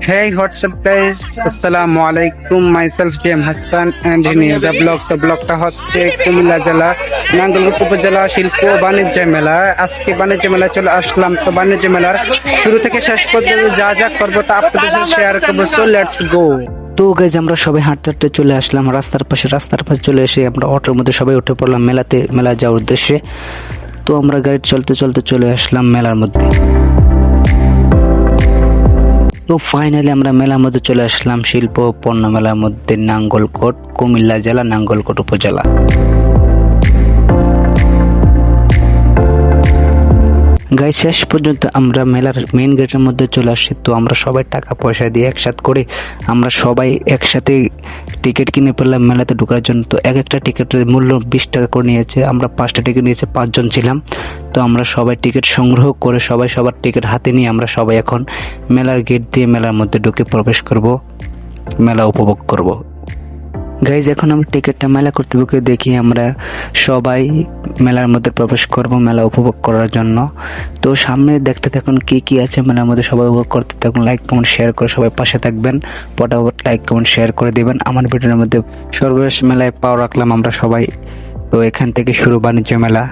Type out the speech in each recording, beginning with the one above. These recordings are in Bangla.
Hey, what's up guys? Assalamu alaikum. Myself Jem Hassan and in the blog. The হচ্ছে কুমিল্লা জেলা নাঙ্গলকোট উপজেলা শিল্প বাণিজ্য মেলা আজকে বাণিজ্য মেলা চলে আসলাম তো বাণিজ্য মেলার শুরু থেকে শেষ পর্যন্ত যা যা করব তা আপনাদের সাথে শেয়ার করব সো লেটস গো তো গাইজ আমরা সবাই হাঁটতে হাঁটতে চলে আসলাম রাস্তার পাশে রাস্তার পাশে চলে এসে আমরা অটোর মধ্যে সবাই উঠে পড়লাম মেলাতে মেলা যাওয়ার উদ্দেশ্যে তো আমরা গাড়ি চলতে চলতে চলে আসলাম মেলার মধ্যে তো ফাইনালি আমরা মেলার মধ্যে চলে আসলাম শিল্প পণ্য মেলার মধ্যে নাঙ্গলকোট, কুমিল্লা জেলা, নাঙ্গলকোট উপজেলা। গাই শেষ পর্যন্ত আমরা মেলার মেন গেটের মধ্যে চলে আসছি। তো আমরা সবাই টাকা পয়সা দিয়ে একসাথে করে আমরা সবাই একসাথে টিকিট কিনে ফেললাম মেলাতে ঢোকার জন্য। তো এক একটা টিকিটের মূল্য বিশ টাকা করে নিয়েছে। আমরা পাঁচটা টিকিট নিয়েছে, পাঁচজন ছিলাম। তো আমরা সবাই টিকিট সংগ্রহ করে সবাই সবার টিকিট হাতে নিয়ে আমরা সবাই এখন মেলার গেট দিয়ে মেলার মধ্যে ঢুকে প্রবেশ করব, মেলা উপভোগ করব। গাইজ এখন আমরা টিকিটটা মেলা কর্তৃপক্ষকে দেখি, আমরা সবাই মেলার মধ্যে প্রবেশ করব, মেলা উপভোগ করার জন্য। তো সামনে দেখতে থাকুন কি কি আছে মেলার মধ্যে সবাই উপভোগ করতে থাকুন। লাইক কমেন্ট শেয়ার করে সবাই পাশে থাকবেন। পটাপট লাইক কমেন্ট শেয়ার করে দেবেন। আমার ভিডিওর মধ্যে সর্বশেষ মেলায় পাও রাখলাম আমরা সবাই। তো এখান থেকে শুরু বাণিজ্য মেলা।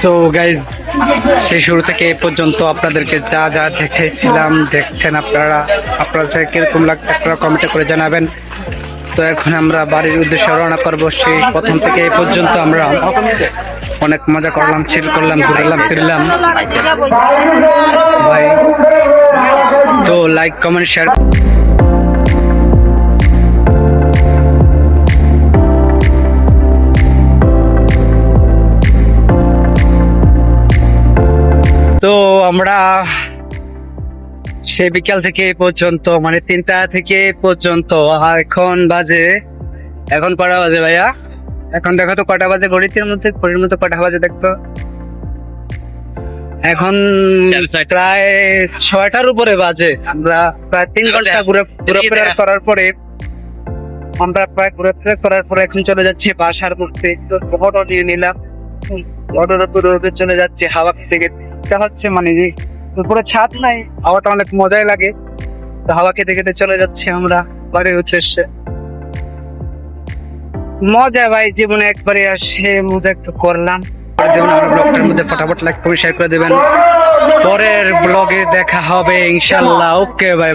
সো গাইজ সেই শুরু থেকে এ পর্যন্ত আপনাদেরকে যা যা দেখাইছিলাম দেখছেন আপনারা আপনারা কীরকম লাগছে আপনারা কমেন্টে করে জানাবেন। তো এখন আমরা বাড়ির উদ্দেশ্যে রওনা করব, সেই প্রথম থেকে এই পর্যন্ত আমরা অনেক মজা করলাম চিল করলাম, ঘুরলাম, ফিরলাম। ভাই, তো লাইক কমেন্ট শেয়ার তো আমরা সে বিকাল থেকে পর্যন্ত মানে তিনটা থেকে পর্যন্ত আর এখন বাজে এখন কটা বাজে ভাইয়া? এখন দেখো তো কটা বাজে ঘড়িতে মধ্যে ঘড়ির মধ্যে কটা বাজে দেখতো? এখন প্রায় ছয়টার উপরে বাজে। আমরা প্রায় তিন ঘণ্টা ঘুরে ঘুরেফেরা করার পরে আমরা প্রায় ঘুরেফেরা করার পরে এখন চলে যাচ্ছি বাসার মধ্যে। অটো নিয়ে নিলাম। অটোর উপরে চলে যাচ্ছে হাওয়া থেকে এটা হচ্ছে মানে যে উপরে ছাদ নাই, হাওয়াটা অনেক মজাই লাগে। তো হাওয়া খেতে খেতে চলে যাচ্ছি আমরা বাড়ির উদ্দেশ্যে। মজা ভাই, জীবনে একবারে আসে, মজা একটু করলাম। করে দেবেন আমার ব্লগটার মধ্যে ফটাফট লাইক করে শেয়ার করে দেবেন। পরের ব্লগে দেখা হবে, ইনশাল্লাহ। ওকে ভাই